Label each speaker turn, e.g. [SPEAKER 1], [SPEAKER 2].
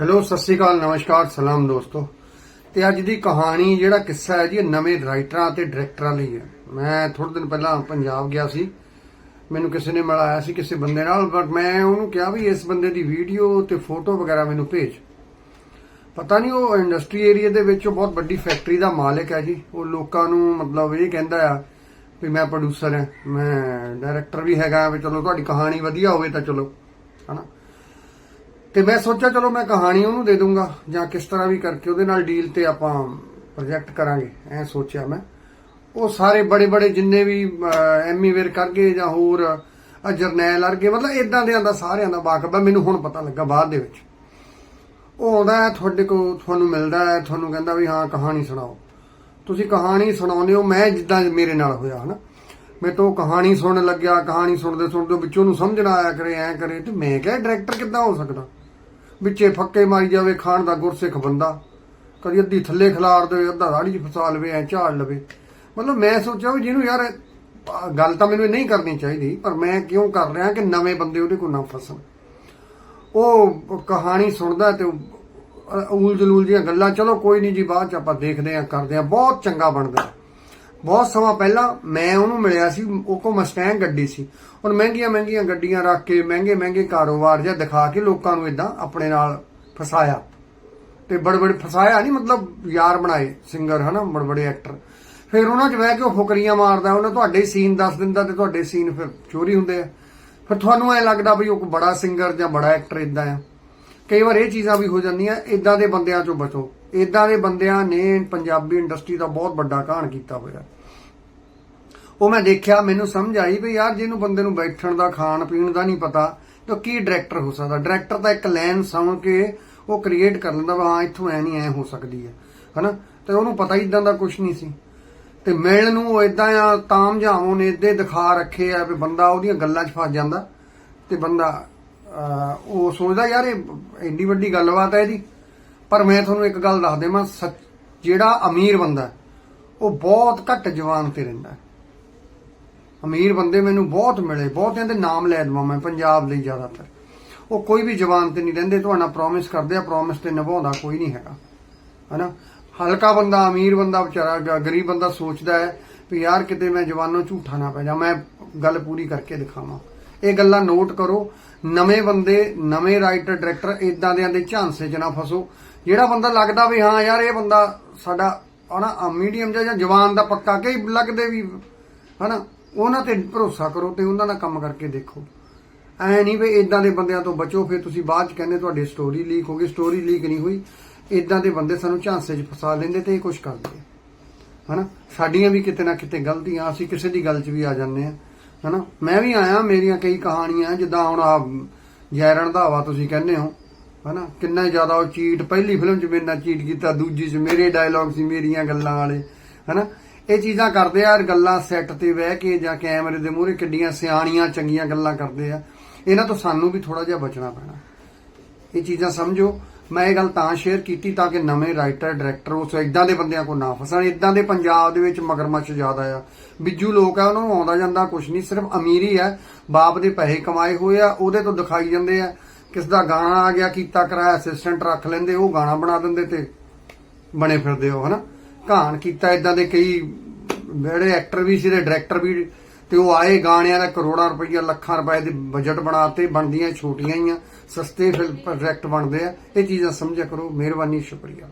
[SPEAKER 1] Hello, ਸਤਿ ਸ਼੍ਰੀ ਅਕਾਲ, ਨਮਸਕਾਰ, ਸਲਾਮ ਦੋਸਤੋ। ਤੇ ਅੱਜ ਦੀ ਕਹਾਣੀ, ਜਿਹੜਾ ਕਿੱਸਾ ਹੈ ਜੀ ਨਵੇਂ ਰਾਈਟਰਾਂ ਤੇ ਡਾਇਰੈਕਟਰਾਂ ਲਈ ਹੈ। ਮੈਂ ਥੋੜੇ ਦਿਨ ਪਹਿਲਾਂ ਪੰਜਾਬ ਗਿਆ ਸੀ। ਮੈਨੂੰ ਕਿਸੇ ਨੇ ਮਿਲਾਇਆ ਸੀ ਕਿਸੇ ਬੰਦੇ ਨਾਲ, ਬਟ ਮੈਂ ਉਹਨੂੰ ਕਿਹਾ ਵੀ ਇਸ ਬੰਦੇ ਦੀ ਵੀਡੀਓ ਤੇ ਫੋਟੋ ਵਗੈਰਾ ਮੈਨੂੰ ਭੇਜ। ਪਤਾ ਨਹੀਂ ਉਹ ਇੰਡਸਟਰੀ ਏਰੀਆ ਦੇ ਵਿੱਚ ਉਹ ਬਹੁਤ ਵੱਡੀ ਫੈਕਟਰੀ ਦਾ ਮਾਲਕ ਹੈ ਜੀ। ਉਹ ਲੋਕਾਂ ਨੂੰ ਮਤਲਬ ਇਹ ਕਹਿੰਦਾ ਆ ਵੀ ਮੈਂ ਪ੍ਰੋਡਿਊਸਰ ਹਾਂ, ਮੈਂ ਡਾਇਰੈਕਟਰ ਵੀ ਹੈਗਾ, ਵੀ ਚਲੋ ਤੁਹਾਡੀ ਕਹਾਣੀ ਵਧੀਆ ਹੋਵੇ ਤਾਂ ਚਲੋ, ਹਨਾ? ਤੇ ਮੈਂ ਸੋਚਿਆ ਚਲੋ ਮੈਂ ਕਹਾਣੀ ਉਹਨੂੰ ਦੇ ਦੂੰਗਾ ਜਾਂ ਕਿਸ ਤਰ੍ਹਾਂ ਵੀ ਕਰਕੇ ਉਹਦੇ ਨਾਲ ਡੀਲ ਤੇ ਆਪਾਂ ਪ੍ਰੋਜੈਕਟ ਕਰਾਂਗੇ, ਐ ਸੋਚਿਆ ਮੈਂ। ਉਹ ਸਾਰੇ ਬੜੇ ਬੜੇ ਜਿੰਨੇ ਵੀ ਐਮੀ ਵੇਰ ਕਰਗੇ ਜਾਂ ਹੋਰ ਜਰਨੈਲ ਅਰਗੇ, ਮਤਲਬ ਇਦਾਂ ਦੇ ਆਂਦਾ, ਸਾਰਿਆਂ ਦਾ ਵਾਕਫ ਹੈ ਮੈਨੂੰ ਹੁਣ ਪਤਾ ਲੱਗਾ ਬਾਅਦ ਦੇ ਵਿੱਚ। ਉਹ ਆਉਂਦਾ ਹੈ ਤੁਹਾਡੇ ਕੋਲ ਤੁਹਾਨੂੰ ਮਿਲਦਾ ਹੈ ਤੁਹਾਨੂੰ ਕਹਿੰਦਾ ਵੀ ਹਾਂ, ਕਹਾਣੀ ਸੁਣਾਓ। ਤੁਸੀਂ ਕਹਾਣੀ ਸੁਣਾਉਂਦੇ ਹੋ, ਮੈਂ ਜਿੱਦਾਂ ਮੇਰੇ ਨਾਲ ਹੋਇਆ, ਹਨਾ। ਮੈਂ ਤੋਂ ਕਹਾਣੀ ਸੁਣਨ ਲੱਗਿਆ, ਕਹਾਣੀ ਸੁਣਦੇ ਸੁਣਦੇ ਵਿੱਚੋਂ ਨੂੰ ਸਮਝਣਾ ਆਇਆ ਕਰੇ, ਐ ਕਰੇ, ਤੇ ਮੈਂ ਕਿਹਾ ਡਾਇਰੈਕਟਰ ਕਿੱਦਾਂ ਹੋ ਸਕਦਾ? ਵਿੱਚੇ ਫੱਕੇ ਮਾਰੀ ਜਾਵੇ ਖਾਣ ਦਾ ਗੁਰਸਿੱਖ ਬੰਦਾ। ਕਦੀ ਅੱਧੀ ਥੱਲੇ ਖਿਲਾਰ ਦੇਵੇ, ਅੱਧਾ ਰਾੜੀ 'ਚ ਫਸਾ ਲਵੇ, ਐ ਝਾੜ ਲਵੇ। ਮਤਲਬ ਮੈਂ ਸੋਚਿਆ ਵੀ ਜਿਹਨੂੰ ਯਾਰ ਗੱਲ ਤਾਂ ਮੈਨੂੰ ਇਹ ਨਹੀਂ ਕਰਨੀ ਚਾਹੀਦੀ, ਪਰ ਮੈਂ ਕਿਉਂ ਕਰ ਰਿਹਾ ਕਿ ਨਵੇਂ ਬੰਦੇ ਉਹਦੇ ਕੋਲ ਨਾ ਫਸਣ। ਉਹ ਕਹਾਣੀ ਸੁਣਦਾ ਤੇ ਉਲ ਜਲੂਲ ਦੀਆਂ ਗੱਲਾਂ, ਚਲੋ ਕੋਈ ਨਹੀਂ ਜੀ, ਬਾਅਦ ਚ ਆਪਾਂ ਦੇਖਦੇ ਆਂ, ਕਰਦੇ ਆਂ, ਬਹੁਤ ਚੰਗਾ ਬਣਦਾ। ਬਹੁਤ ਸਮਾਂ ਪਹਿਲਾਂ ਮੈਂ ਉਹਨੂੰ ਮਿਲਿਆ ਸੀ, ਉਹ ਕੋ ਮਸਟੈਂਗ ਗੱਡੀ ਸੀ। ਹੁਣ ਮਹਿੰਗੀਆਂ ਮਹਿੰਗੀਆਂ ਗੱਡੀਆਂ ਰੱਖ ਕੇ, ਮਹਿੰਗੇ ਮਹਿੰਗੇ ਕਾਰੋਬਾਰ ਜਾਂ ਦਿਖਾ ਕੇ ਲੋਕਾਂ ਨੂੰ ਇਦਾਂ ਆਪਣੇ ਨਾਲ ਫਸਾਇਆ। ਤੇ ਬੜੇ ਬੜੇ ਫਸਾਇਆ ਨਹੀਂ, ਮਤਲਬ ਯਾਰ ਬਣਾਏ ਸਿੰਗਰ ਹਨਾ ਬੜੇ ਬੜੇ ਐਕਟਰ ਫਿਰ ਉਹਨਾਂ 'ਚ ਬਹਿ ਕੇ ਉਹ ਫੁਕਰੀਆਂ ਮਾਰਦਾ, ਉਹਨੇ ਤੁਹਾਡੇ ਸੀਨ ਦੱਸ ਦਿੰਦਾ ਤੇ ਤੁਹਾਡੇ ਸੀਨ ਫਿਰ ਚੋਰੀ ਹੁੰਦੇ ਆ। ਫਿਰ ਤੁਹਾਨੂੰ ਐ ਲੱਗਦਾ ਵੀ ਉਹ ਕੋਈ ਬੜਾ ਸਿੰਗਰ ਜਾਂ ਬੜਾ ਐਕਟਰ ਇਦਾਂ ਆ। ਕਈ ਵਾਰ ਇਹ ਚੀਜ਼ਾਂ ਵੀ ਹੋ ਜਾਂਦੀਆਂ ਇਦਾਂ ਦੇ ਬੰਦਿਆਂ ਚੋਂ ਬਚੋ। ਇਦਾਂ ਦੇ ਬੰਦਿਆਂ ਨੇ ਪੰਜਾਬੀ ਇੰਡਸਟਰੀ ਦਾ ਬਹੁਤ ਵੱਡਾ ਕਾਣ ਕੀਤਾ ਹੋਇਆ। ਉਹ ਮੈਂ ਦੇਖਿਆ, ਮੈਨੂੰ ਸਮਝ ਆਈ ਵੀ ਯਾਰ ਜਿਹਨੂੰ ਬੰਦੇ ਨੂੰ ਬੈਠਣ ਦਾ, ਖਾਣ ਪੀਣ ਦਾ ਨਹੀਂ ਪਤਾ, ਤਾਂ ਕੀ ਡਾਇਰੈਕਟਰ ਹੋ ਸਕਦਾ? ਡਾਇਰੈਕਟਰ ਤਾਂ ਇੱਕ ਲਾਈਨ ਸੁਣ ਕੇ ਉਹ ਕ੍ਰੀਏਟ ਕਰ ਲੈਂਦਾ ਵਾ, ਹਾਂ, ਇੱਥੋਂ ਐ ਨਹੀਂ, ਐ ਹੋ ਸਕਦੀ ਹੈ। ਹਨਾ? ਤੇ ਉਹਨੂੰ ਪਤਾ ਹੀ ਇਦਾਂ ਦਾ ਕੁਝ ਨਹੀਂ ਸੀ। ਤੇ ਮਿਲਣ ਨੂੰ ਉਹ ਇਦਾਂ ਆ, ਤਾਮ ਜਾਮੋਂ ਨੇ ਇਦਾਂ ਦਿਖਾ ਰੱਖੇ ਆ ਵੀ ਬੰਦਾ ਉਹਦੀਆਂ ਗੱਲਾਂ 'ਚ ਫਸ ਜਾਂਦਾ। ਤੇ ਬੰਦਾ ਉਹ ਸੋਚਦਾ, ਯਾਰ ਇਹ ਐਡੀ ਵੱਡੀ ਗੱਲਬਾਤ ਹੈ ਇਹਦੀ। ਪਰ ਮੈਂ ਤੁਹਾਨੂੰ ਇੱਕ ਗੱਲ ਦੱਸ ਦੇਵਾਂ, ਸੱਚ, ਜਿਹੜਾ ਅਮੀਰ ਬੰਦਾ ਉਹ ਬਹੁਤ ਘੱਟ ਜਵਾਨ ਤੇ ਰਹਿੰਦਾ ਅਮੀਰ ਬੰਦੇ ਮੈਨੂੰ ਬਹੁਤ ਮਿਲੇ ਬਹੁਤਿਆਂ ਦੇ ਨਾਮ ਲੈ ਦਵਾਂ ਮੈਂ ਪੰਜਾਬ ਲਈ ਜ਼ਿਆਦਾਤਰ। ਉਹ ਕੋਈ ਵੀ ਜਵਾਨ ਤੇ ਨਹੀਂ ਰਹਿੰਦੇ, ਤੁਹਾਡਾ ਪ੍ਰੋਮਿਸ ਕਰਦੇ ਆ ਪ੍ਰੋਮਿਸ ਤੇ ਨਿਭਾਉਂਦਾ ਕੋਈ ਨਹੀਂ ਹੈਗਾ। ਹਨਾ? ਹਲਕਾ ਬੰਦਾ, ਅਮੀਰ ਬੰਦਾ ਵਿਚਾਰਾ ਗਰੀਬ ਬੰਦਾ ਸੋਚਦਾ ਹੈ ਵੀ ਯਾਰ ਕਿਤੇ ਮੈਂ ਜਵਾਨੋਂ ਝੂਠਾ ਨਾ ਪੈ ਜਾ, ਮੈਂ ਗੱਲ ਪੂਰੀ ਕਰਕੇ ਦਿਖਾਵਾਂ। ਇਹ ਗੱਲਾਂ ਨੋਟ ਕਰੋ। ਨਵੇਂ ਬੰਦੇ, ਨਵੇਂ ਰਾਈਟਰ ਡਾਇਰੈਕਟਰ ਇਦਾਂ ਦੇ ਦੇ ਝਾਂਸੇ 'ਚ ਨਾ ਫਸੋ। ਜਿਹੜਾ ਬੰਦਾ ਲੱਗਦਾ ਵੀ ਹਾਂ ਯਾਰ ਇਹ ਬੰਦਾ ਸਾਡਾ ਹਨਾ ਮੀਡੀਅਮ ਜਾਂ ਜਵਾਨ ਦਾ ਪੱਕਾ ਕਈ ਲੱਗਦੇ ਵੀ, ਹਨਾ। ਉਹਨਾਂ ਤੇ ਭਰੋਸਾ ਕਰੋ ਤੇ ਉਹਨਾਂ ਦਾ ਕੰਮ ਕਰਕੇ ਦੇਖੋ। ਐ ਨਹੀਂ ਵੀ ਇਦਾਂ ਦੇ ਬੰਦਿਆਂ ਤੋਂ ਬਚੋ, ਫਿਰ ਤੁਸੀਂ ਬਾਅਦ ਚ ਕਹਿੰਦੇ ਤੁਹਾਡੀ ਸਟੋਰੀ ਲੀਕ ਹੋ ਗਈ ਸਟੋਰੀ ਲੀਕ ਨਹੀਂ ਹੋਈ। ਇਦਾਂ ਦੇ ਬੰਦੇ ਸਾਨੂੰ ਝਾਂਸੇ 'ਚ ਫਸਾ ਲੈਂਦੇ ਤੇ ਇਹ ਕੁਝ ਕਰਦੇ ਆ। ਹਨਾ, ਸਾਡੀਆਂ ਵੀ ਕਿਤੇ ਨਾ ਕਿਤੇ ਗਲਤੀਆਂ, ਅਸੀਂ ਕਿਸੇ ਦੀ ਗੱਲ 'ਚ ਵੀ ਆ ਜਾਂਦੇ ਆ। ਹਨਾ? ਮੈਂ ਵੀ ਆਇਆ, ਮੇਰੀਆਂ ਕਈ ਕਹਾਣੀਆਂ ਜਿੱਦਾਂ ਹੁਣ ਆ ਜੈ ਰਣਧਾਵਾ ਤੁਸੀਂ ਕਹਿੰਦੇ ਹੋ, ਹਨਾ? ਕਿੰਨਾ ਜ਼ਿਆਦਾ ਉਹ ਚੀਟ, ਪਹਿਲੀ ਫਿਲਮ 'ਚ ਮੇਰੇ ਨਾਲ ਚੀਟ ਕੀਤਾ, ਦੂਜੀ 'ਚ ਮੇਰੇ ਡਾਇਲੌਗ ਸੀ ਮੇਰੀਆਂ ਗੱਲਾਂ ਵਾਲੇ, ਹਨਾ? ਇਹ ਚੀਜ਼ਾਂ ਕਰਦੇ ਆ ਗੱਲਾਂ ਸੈੱਟ ਤੇ ਬਹਿ ਕੇ ਜਾਂ ਕੈਮਰੇ ਦੇ ਮੂਹਰੇ ਕਿੱਡੀਆਂ ਸਿਆਣੀਆਂ, ਚੰਗੀਆਂ ਗੱਲਾਂ ਕਰਦੇ ਆ। ਇਹਨਾਂ ਤੋਂ ਸਾਨੂੰ ਵੀ ਥੋੜਾ ਜਿਹਾ ਬਚਣਾ ਪੈਣਾ। ਇਹ ਚੀਜ਼ਾਂ ਸਮਝੋ। ਮੈਂ ਇਹ ਗੱਲ ਤਾਂ ਸ਼ੇਅਰ ਕੀਤੀ ਤਾਂ ਕਿ ਨਵੇਂ ਰਾਈਟਰ ਡਾਇਰੈਕਟਰ ਉਸ ਇਦਾਂ ਦੇ ਬੰਦਿਆਂ ਕੋ ਨਾ ਫਸਣ। ਇਦਾਂ ਦੇ ਪੰਜਾਬ ਦੇ ਵਿੱਚ ਮਗਰਮੱਛ ਜ਼ਿਆਦਾ ਆ। ਬਿੱਜੂ ਲੋਕ ਆ, ਉਹਨਾਂ ਨੂੰ ਆਉਂਦਾ ਜਾਂਦਾ ਕੁਝ ਨਹੀਂ, ਸਿਰਫ ਅਮੀਰੀ ਹੈ ਬਾਪ ਦੇ ਪੈਸੇ ਕਮਾਏ ਹੋਏ ਆ, ਉਹਦੇ ਤੋਂ ਦਿਖਾਈ ਜਾਂਦੇ ਆ। ਕਿਸ ਦਾ ਗਾਣਾ ਆ ਗਿਆ, ਕੀਤਾ ਕਰਾਇਆ ਅਸਿਸਟੈਂਟ ਰੱਖ ਲੈਂਦੇ, ਉਹ ਗਾਣਾ ਬਣਾ ਦਿੰਦੇ ਤੇ ਬਣੇ ਫਿਰਦੇ ਹੋ ਹਨਾ? ਘਾਣ ਕੀਤਾ ਇਦਾਂ ਦੇ ਕਈ, ਜਿਹੜੇ ਐਕਟਰ ਵੀ ਸੀ ਤੇ ਡਾਇਰੈਕਟਰ ਵੀ ਤੇ ਉਹ ਆਏ ਗਾਣਿਆਂ ਦਾ ਕਰੋੜਾਂ ਰੁਪਈਆ, ਲੱਖਾਂ ਰੁਪਏ ਦੇ ਬਜਟ ਬਣਾਤੇ, ਬਣਦੀਆਂ ਛੋਟੀਆਂ ਹੀ ਆ, ਸਸਤੇ ਫਿਲਮ ਪ੍ਰੋਜੈਕਟ ਬਣਦੇ ਆ। ਇਹ ਚੀਜ਼ਾਂ ਸਮਝਿਆ ਕਰੋ, ਮਿਹਰਬਾਨੀ, ਸ਼ੁਕਰੀਆ।